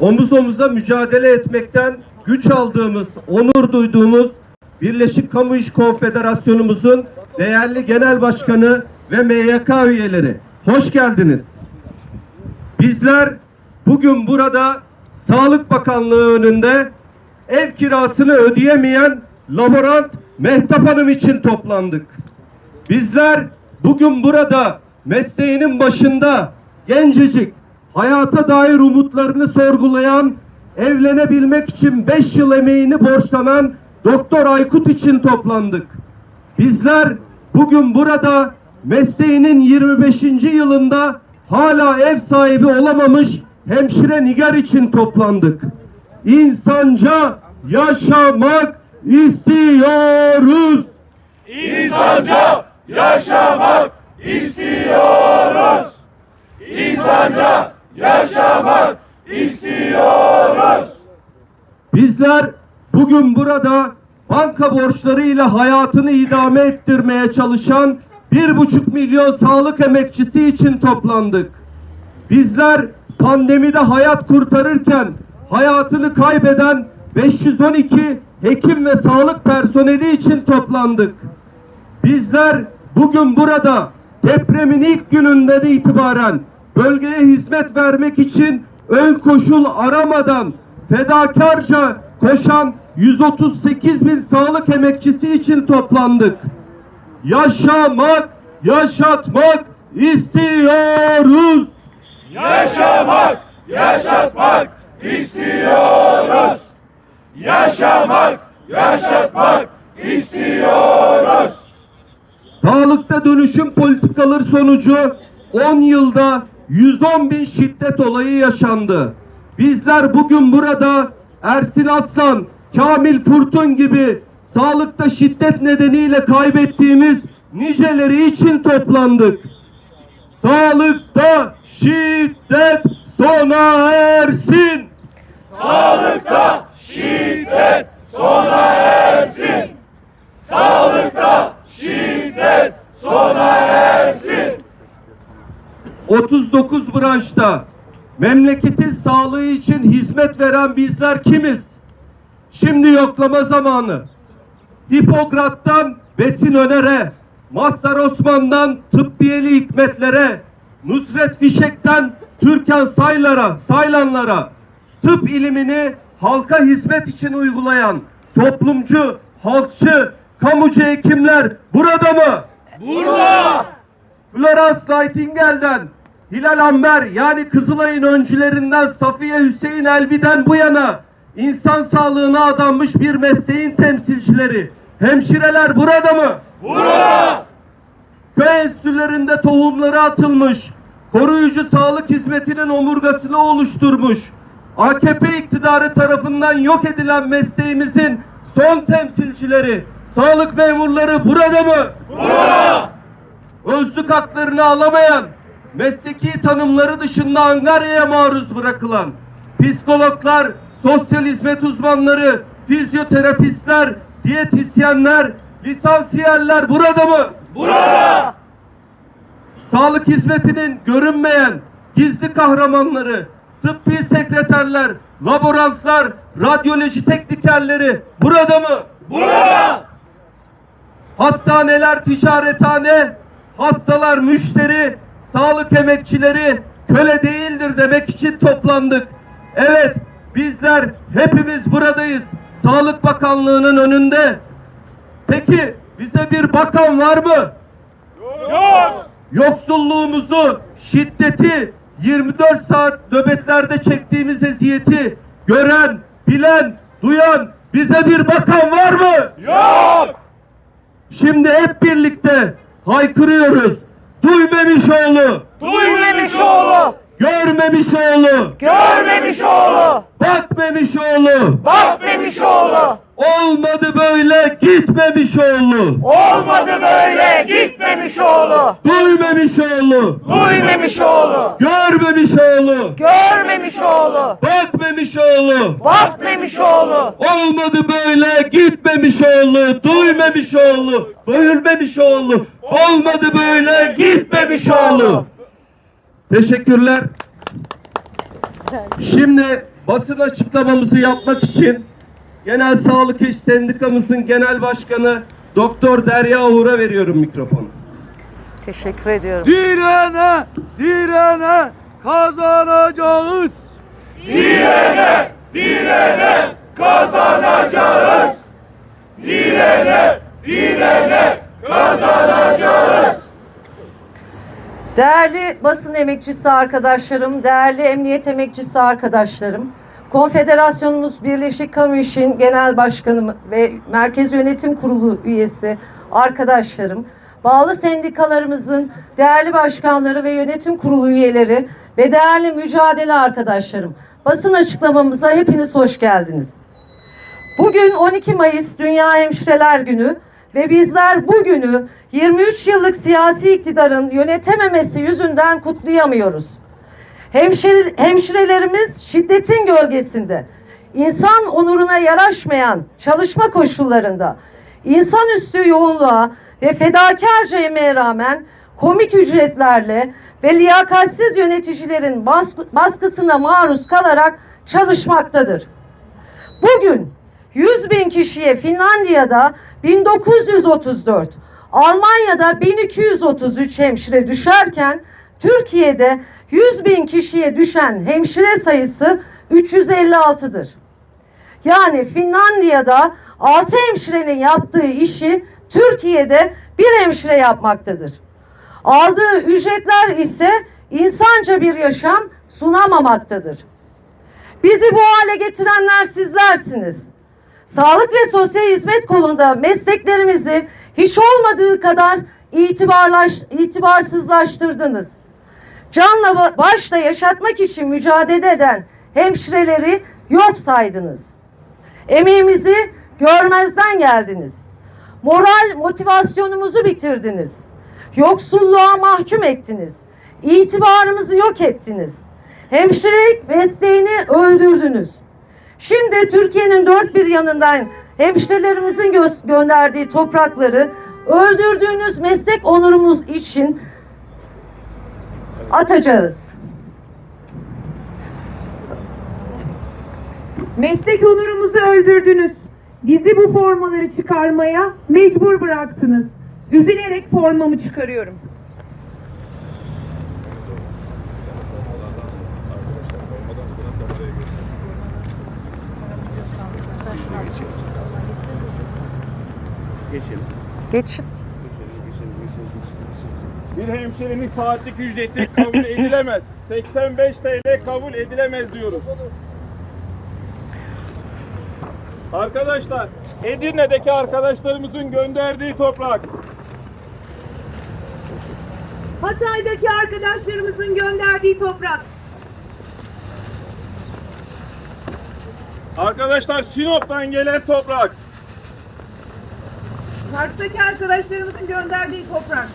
omuz omuza mücadele etmekten güç aldığımız, onur duyduğumuz Birleşik Kamu İş Konfederasyonumuzun değerli genel başkanı ve MYK üyeleri. Hoş geldiniz. Bizler bugün burada Sağlık Bakanlığı önünde ev kirasını ödeyemeyen laborant Mehtap Hanım için toplandık. Bizler bugün burada mesleğinin başında gencecik hayata dair umutlarını sorgulayan, evlenebilmek için 5 yıl emeğini borçlanan Doktor Aykut için toplandık. Bizler bugün burada mesleğinin 25. yılında hala ev sahibi olamamış hemşire Nigar için toplandık. İnsanca yaşamak istiyoruz. İnsanca yaşamak istiyoruz. İnsanca yaşamak istiyoruz. Bizler bugün burada banka borçlarıyla hayatını idame ettirmeye çalışan bir buçuk milyon sağlık emekçisi için toplandık. Bizler pandemide hayat kurtarırken hayatını kaybeden 512 hekim ve sağlık personeli için toplandık. Bizler bugün burada depremin ilk gününden itibaren bölgeye hizmet vermek için ön koşul aramadan fedakarca koşan 138 bin sağlık emekçisi için toplandık. Yaşamak, yaşatmak istiyoruz. Yaşamak, yaşatmak istiyoruz. Yaşamak, yaşatmak istiyoruz. Sağlıkta dönüşüm politikaları sonucu 10 yılda 110 bin şiddet olayı yaşandı. Bizler bugün burada Ersin Aslan, Kamil Furtun gibi sağlıkta şiddet nedeniyle kaybettiğimiz niceleri için toplandık. Sağlıkta şiddet sona ersin. Sağlıkta şiddet sona ersin. Sağlıkta şiddet sona ersin. 39 branşta memleketin sağlığı için hizmet veren bizler kimiz? Şimdi yoklama zamanı. Hipokrat'tan Besin Öner'e, Mazhar Osman'dan Tıbbiyeli Hikmetlere, Nusret Fişek'ten Türkan Saylar'a, Saylanlara, tıp ilimini halka hizmet için uygulayan toplumcu, halkçı, kamucu hekimler burada mı? Burada! Florence Nightingale'den Hilal Amber yani Kızılay'ın öncülerinden Safiye Hüseyin Elbi'den bu yana insan sağlığına adanmış bir mesleğin temsilcileri. Hemşireler burada mı? Burada! Köy enstitülerinde tohumları atılmış, koruyucu sağlık hizmetinin omurgasını oluşturmuş, AKP iktidarı tarafından yok edilen mesleğimizin son temsilcileri, sağlık memurları burada mı? Burada! özlük haklarını alamayan, mesleki tanımları dışında angaryaya maruz bırakılan, psikologlar, sosyal hizmet uzmanları, fizyoterapistler, diyetisyenler, lisansiyerler burada mı? Burada! Sağlık hizmetinin görünmeyen gizli kahramanları, tıbbi sekreterler, laborantlar, radyoloji teknikerleri burada mı? Burada! Hastaneler ticarethane, hastalar müşteri, sağlık emekçileri köle değildir demek için toplandık. Evet, bizler hepimiz buradayız. Sağlık Bakanlığı'nın önünde. Peki bize bir bakan var mı? Yok! Yoksulluğumuzu, şiddeti, 24 saat nöbetlerde çektiğimiz eziyeti gören, bilen, duyan bize bir bakan var mı? Yok! Şimdi hep birlikte haykırıyoruz. Duymemiş oğlu, Duymamış oğlu! Görmemiş oğlu, Görmemiş oğlu! bakmemiş oğlu, Bakmamış oğlu! olmadı böyle gitmemiş oğlu, Olmadı böyle gitmemiş oğlu! duymemiş oğlu, Duymamış oğlu! görmemiş oğlu, Görmemiş oğlu! bakmemiş oğlu, Bakmamış oğlu! olmadı böyle gitmemiş oğlu, duymamış oğlu, duyulmemiş oğlu, olmadı böyle gitmemiş oğlu. Teşekkürler. Şimdi basın açıklamamızı yapmak için Genel Sağlık İş Sendikamızın Genel Başkanı Doktor Derya Uğur'a veriyorum mikrofonu. Teşekkür ediyorum. Direne, direne kazanacağız. Değerli basın emekçisi arkadaşlarım, değerli emniyet emekçisi arkadaşlarım, Konfederasyonumuz Birleşik Kamu İş'in Genel Başkanı ve Merkez Yönetim Kurulu üyesi arkadaşlarım, bağlı sendikalarımızın değerli başkanları ve yönetim kurulu üyeleri ve değerli mücadele arkadaşlarım, basın açıklamamıza hepiniz hoş geldiniz. Bugün 12 Mayıs Dünya Hemşireler Günü ve bizler bu günü 23 yıllık siyasi iktidarın yönetememesi yüzünden kutlayamıyoruz. Hemşire, hemşirelerimiz şiddetin gölgesinde, insan onuruna yaraşmayan çalışma koşullarında, insanüstü yoğunluğa ve fedakarca emeğe rağmen komik ücretlerle ve liyakatsiz yöneticilerin baskı- baskısına maruz kalarak çalışmaktadır. Bugün 100 bin kişiye Finlandiya'da 1934, Almanya'da 1233 hemşire düşerken Türkiye'de 100 bin kişiye düşen hemşire sayısı 356'dır. Yani Finlandiya'da 6 hemşirenin yaptığı işi Türkiye'de bir hemşire yapmaktadır. Aldığı ücretler ise insanca bir yaşam sunamamaktadır. Bizi bu hale getirenler sizlersiniz. Sağlık ve sosyal hizmet kolunda mesleklerimizi hiç olmadığı kadar itibarlaş, itibarsızlaştırdınız. Canla ba- başla yaşatmak için mücadele eden hemşireleri yok saydınız. Emeğimizi görmezden geldiniz. Moral motivasyonumuzu bitirdiniz. Yoksulluğa mahkum ettiniz. İtibarımızı yok ettiniz. Hemşirelik mesleğini öldürdünüz. Şimdi Türkiye'nin dört bir yanından hemşirelerimizin gö- gönderdiği toprakları öldürdüğünüz meslek onurumuz için atacağız. Meslek onurumuzu öldürdünüz. Bizi bu formaları çıkarmaya mecbur bıraktınız. Üzülerek formamı çıkarıyorum. Geçin. Bir hemşirenin saatlik ücreti kabul edilemez. 85 TL kabul edilemez diyoruz. Arkadaşlar, Edirne'deki arkadaşlarımızın gönderdiği toprak. Hatay'daki arkadaşlarımızın gönderdiği toprak. Arkadaşlar Sinop'tan gelen toprak. Kars'taki arkadaşlarımızın gönderdiği toprak.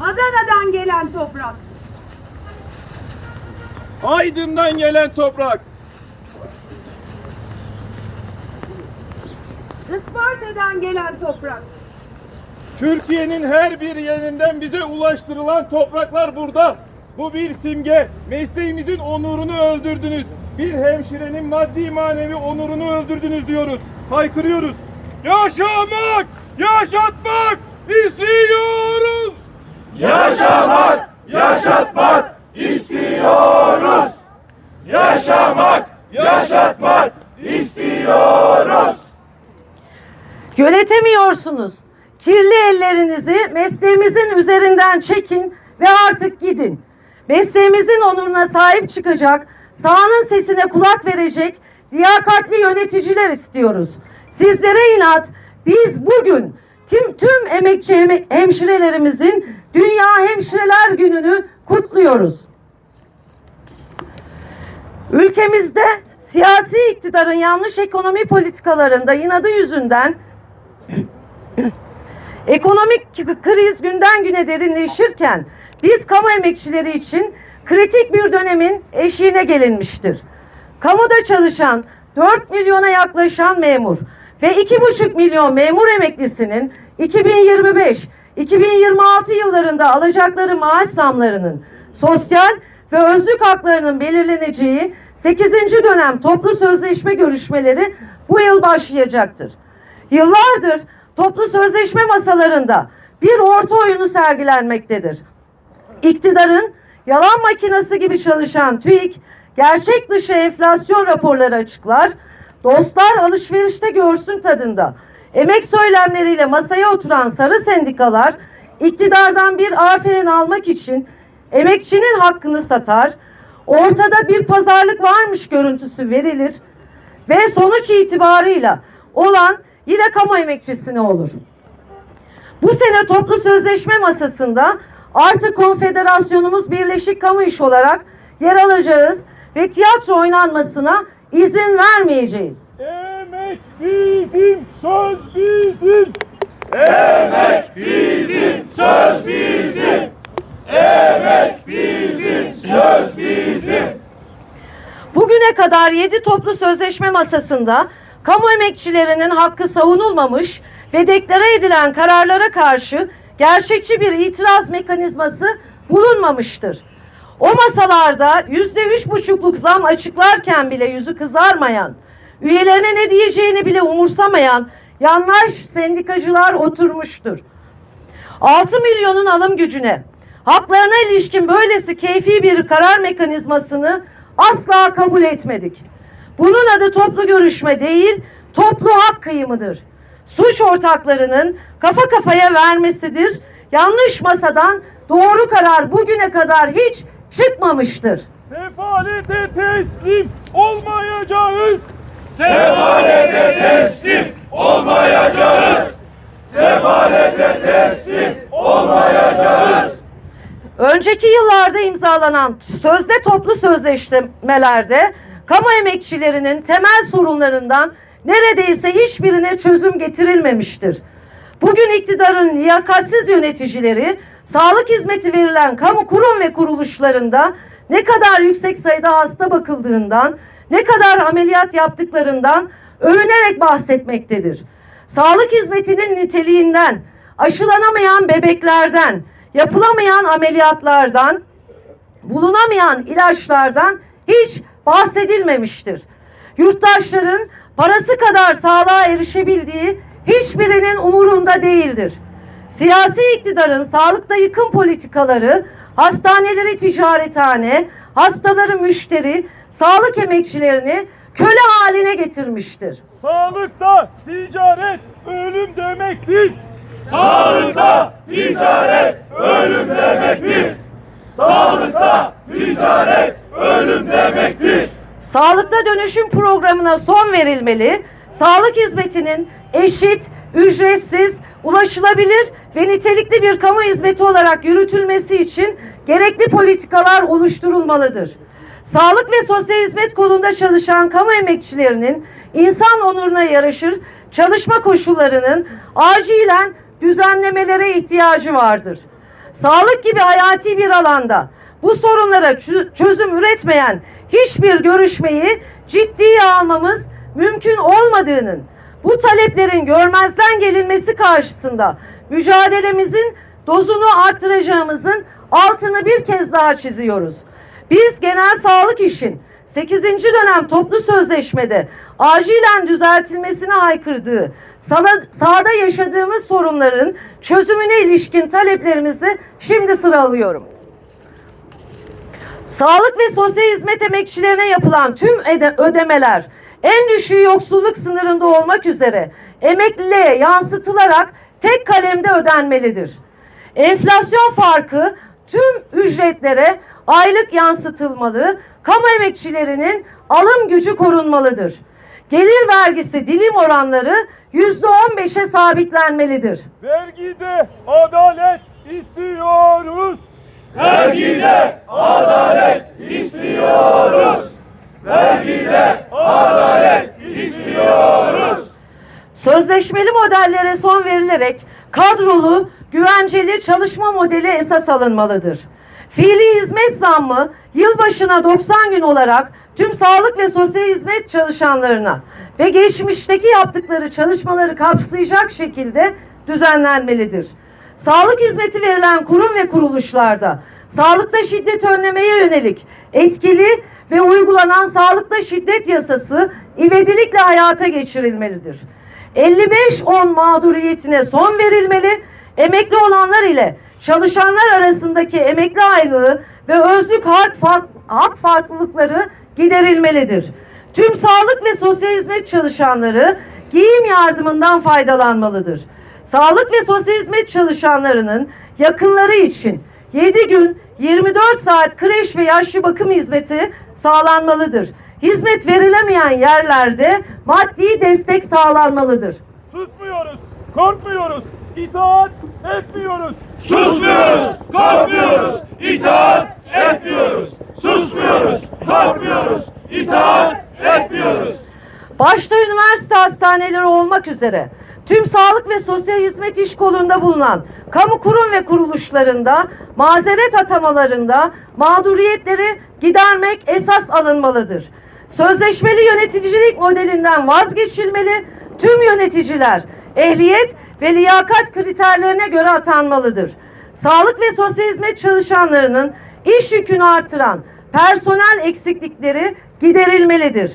Adana'dan gelen toprak. Aydın'dan gelen toprak. Isparta'dan gelen toprak. Türkiye'nin her bir yerinden bize ulaştırılan topraklar burada. Bu bir simge. Mesleğimizin onurunu öldürdünüz. Bir hemşirenin maddi manevi onurunu öldürdünüz diyoruz. Haykırıyoruz. Yaşamak, yaşatmak istiyoruz. Yaşamak, yaşatmak istiyoruz. Yaşamak, yaşatmak istiyoruz. Yönetemiyorsunuz. Kirli ellerinizi mesleğimizin üzerinden çekin ve artık gidin. Mesleğimizin onuruna sahip çıkacak, sahanın sesine kulak verecek liyakatli yöneticiler istiyoruz. Sizlere inat, biz bugün tüm, tüm emekçi heme- hemşirelerimizin Dünya Hemşireler Günü'nü kutluyoruz. Ülkemizde siyasi iktidarın yanlış ekonomi politikalarında inadı yüzünden Ekonomik kriz günden güne derinleşirken biz kamu emekçileri için kritik bir dönemin eşiğine gelinmiştir. Kamuda çalışan 4 milyona yaklaşan memur ve 2,5 milyon memur emeklisinin 2025-2026 yıllarında alacakları maaş zamlarının sosyal ve özlük haklarının belirleneceği 8. dönem toplu sözleşme görüşmeleri bu yıl başlayacaktır. Yıllardır toplu sözleşme masalarında bir orta oyunu sergilenmektedir. İktidarın yalan makinesi gibi çalışan TÜİK, gerçek dışı enflasyon raporları açıklar, dostlar alışverişte görsün tadında. Emek söylemleriyle masaya oturan sarı sendikalar, iktidardan bir aferin almak için emekçinin hakkını satar, ortada bir pazarlık varmış görüntüsü verilir ve sonuç itibarıyla olan yine kamu emekçisine olur. Bu sene toplu sözleşme masasında artık konfederasyonumuz Birleşik Kamu İş olarak yer alacağız ve tiyatro oynanmasına izin vermeyeceğiz. Emek bizim, söz bizim. Bugüne kadar 7 toplu sözleşme masasında kamu emekçilerinin hakkı savunulmamış ve deklare edilen kararlara karşı gerçekçi bir itiraz mekanizması bulunmamıştır. O masalarda yüzde üç buçukluk zam açıklarken bile yüzü kızarmayan, üyelerine ne diyeceğini bile umursamayan yandaş sendikacılar oturmuştur. 6 milyonun alım gücüne, haklarına ilişkin böylesi keyfi bir karar mekanizmasını asla kabul etmedik. Bunun adı toplu görüşme değil, toplu hak kıyımıdır. Suç ortaklarının kafa kafaya vermesidir. Yanlış masadan doğru karar bugüne kadar hiç çıkmamıştır. Sefalete teslim olmayacağız. Önceki yıllarda imzalanan sözde toplu sözleşmelerde kamu emekçilerinin temel sorunlarından neredeyse hiçbirine çözüm getirilmemiştir. Bugün iktidarın liyakatsiz yöneticileri sağlık hizmeti verilen kamu kurum ve kuruluşlarında ne kadar yüksek sayıda hasta bakıldığından, ne kadar ameliyat yaptıklarından övünerek bahsetmektedir. Sağlık hizmetinin niteliğinden, aşılanamayan bebeklerden, yapılamayan ameliyatlardan, bulunamayan ilaçlardan hiç bahsedilmemiştir. Yurttaşların parası kadar sağlığa erişebildiği hiçbirinin umurunda değildir. Siyasi iktidarın sağlıkta yıkım politikaları hastaneleri ticarethane, hastaları müşteri, sağlık emekçilerini köle haline getirmiştir. Sağlıkta ticaret ölüm demektir. Sağlıkta dönüşüm programına son verilmeli. Sağlık hizmetinin eşit, ücretsiz, ulaşılabilir ve nitelikli bir kamu hizmeti olarak yürütülmesi için gerekli politikalar oluşturulmalıdır. Sağlık ve sosyal hizmet kolunda çalışan kamu emekçilerinin insan onuruna yaraşır çalışma koşullarının acilen düzenlemelere ihtiyacı vardır. Sağlık gibi hayati bir alanda bu sorunlara çö- çözüm üretmeyen hiçbir görüşmeyi ciddiye almamız mümkün olmadığının, bu taleplerin görmezden gelinmesi karşısında mücadelemizin dozunu arttıracağımızın altını bir kez daha çiziyoruz. Biz genel sağlık işin 8. dönem toplu sözleşmede acilen düzeltilmesine haykırdığı sala- sahada yaşadığımız sorunların çözümüne ilişkin taleplerimizi şimdi sıralıyorum. Sağlık ve sosyal hizmet emekçilerine yapılan tüm ödemeler en düşüğü yoksulluk sınırında olmak üzere emekliliğe yansıtılarak tek kalemde ödenmelidir. Enflasyon farkı tüm ücretlere aylık yansıtılmalı, kamu emekçilerinin alım gücü korunmalıdır. Gelir vergisi dilim oranları yüzde on beşe sabitlenmelidir. Vergide adalet istiyoruz. Sözleşmeli modellere son verilerek kadrolu, güvenceli çalışma modeli esas alınmalıdır. Fiili hizmet zammı yılbaşına 90 gün olarak tüm sağlık ve sosyal hizmet çalışanlarına ve geçmişteki yaptıkları çalışmaları kapsayacak şekilde düzenlenmelidir. Sağlık hizmeti verilen kurum ve kuruluşlarda Sağlıkta şiddet önlemeye yönelik etkili ve uygulanan sağlıkta şiddet yasası ivedilikle hayata geçirilmelidir. 55-10 mağduriyetine son verilmeli, emekli olanlar ile çalışanlar arasındaki emekli aylığı ve özlük hak, fark, hak farklılıkları giderilmelidir. Tüm sağlık ve sosyal hizmet çalışanları giyim yardımından faydalanmalıdır. Sağlık ve sosyal hizmet çalışanlarının yakınları için 7 gün 24 saat kreş ve yaşlı bakım hizmeti sağlanmalıdır. Hizmet verilemeyen yerlerde maddi destek sağlanmalıdır. Susmuyoruz, korkmuyoruz, itaat etmiyoruz. Susmuyoruz, korkmuyoruz, itaat etmiyoruz. Susmuyoruz, korkmuyoruz, itaat etmiyoruz. Başta üniversite hastaneleri olmak üzere tüm sağlık ve sosyal hizmet iş kolunda bulunan kamu kurum ve kuruluşlarında mazeret atamalarında mağduriyetleri gidermek esas alınmalıdır. Sözleşmeli yöneticilik modelinden vazgeçilmeli, tüm yöneticiler ehliyet ve liyakat kriterlerine göre atanmalıdır. Sağlık ve sosyal hizmet çalışanlarının iş yükünü artıran personel eksiklikleri giderilmelidir.